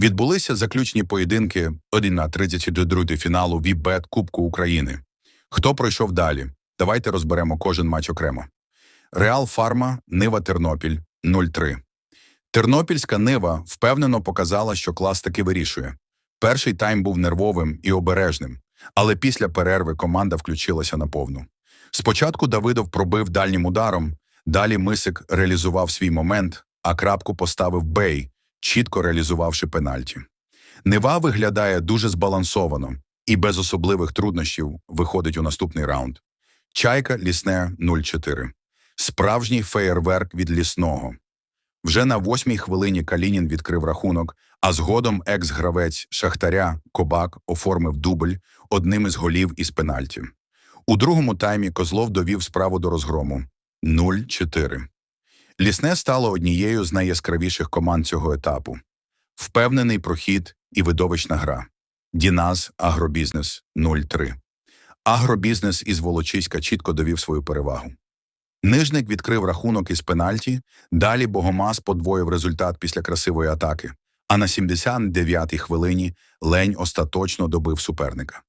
Відбулися заключні поєдинки 1 на 32 фіналу Вібет Кубку України. Хто пройшов далі? Давайте розберемо кожен матч окремо. Реал Фарма, Нива Тернопіль 0-3. Тернопільська Нива впевнено показала, що клас таки вирішує. Перший тайм був нервовим і обережним, але після перерви команда включилася на повну. Спочатку Давидов пробив дальнім ударом, далі Мисик реалізував свій момент, а крапку поставив Бей, чітко реалізувавши пенальті. Нива виглядає дуже збалансовано і без особливих труднощів виходить у наступний раунд. Чайка Лісне 0-4. Справжній феєрверк від лісного. Вже на восьмій хвилині Калінін відкрив рахунок, а згодом екс-гравець Шахтаря Кобак оформив дубль одним із голів із пенальті. У другому таймі Козлов довів справу до розгрому 0-4. Лісне стало однією з найяскравіших команд цього етапу. Впевнений прохід і видовищна гра. Діназ Агробізнес 0-3. Агробізнес із Волочиська чітко довів свою перевагу. Нижник відкрив рахунок із пенальті, далі Богомаз подвоїв результат після красивої атаки, а на 79-й хвилині Лень остаточно добив суперника.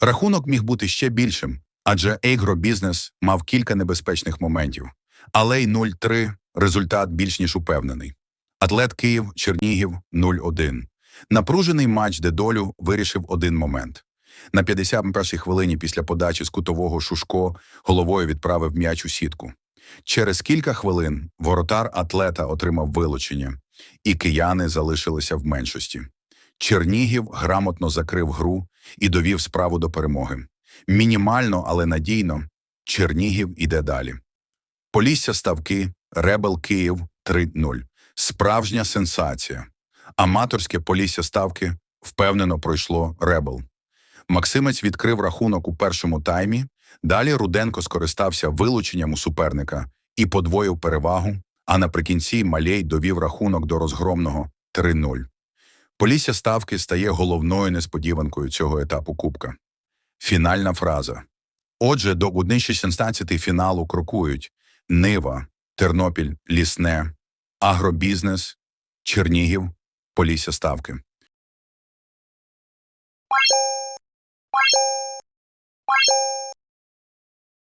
Рахунок міг бути ще більшим, адже Ейгробізнес мав кілька небезпечних моментів, але й 0-3 результат більш ніж упевнений. Атлет Київ, Чернігів 0-1. Напружений матч, де долю вирішив один момент. На 51-й хвилині після подачі з кутового Шушко головою відправив м'яч у сітку. Через кілька хвилин воротар атлета отримав вилучення, і кияни залишилися в меншості. Чернігів грамотно закрив гру і довів справу до перемоги. Мінімально, але надійно, Чернігів іде далі. Полісся Ставки, Ребел Київ 3-0. Справжня сенсація. Аматорське Полісся Ставки впевнено пройшло Ребел. Максимець відкрив рахунок у першому таймі, далі Руденко скористався вилученням у суперника і подвоїв перевагу, а наприкінці Малей довів рахунок до розгромного 3-0. Полісся Ставки стає головною несподіванкою цього етапу Кубка. Фінальна фраза. Отже, до 1-16 фіналу крокують Нива, Тернопіль, Лісне, Агробізнес, Чернігів, Полісся Ставки. Thank.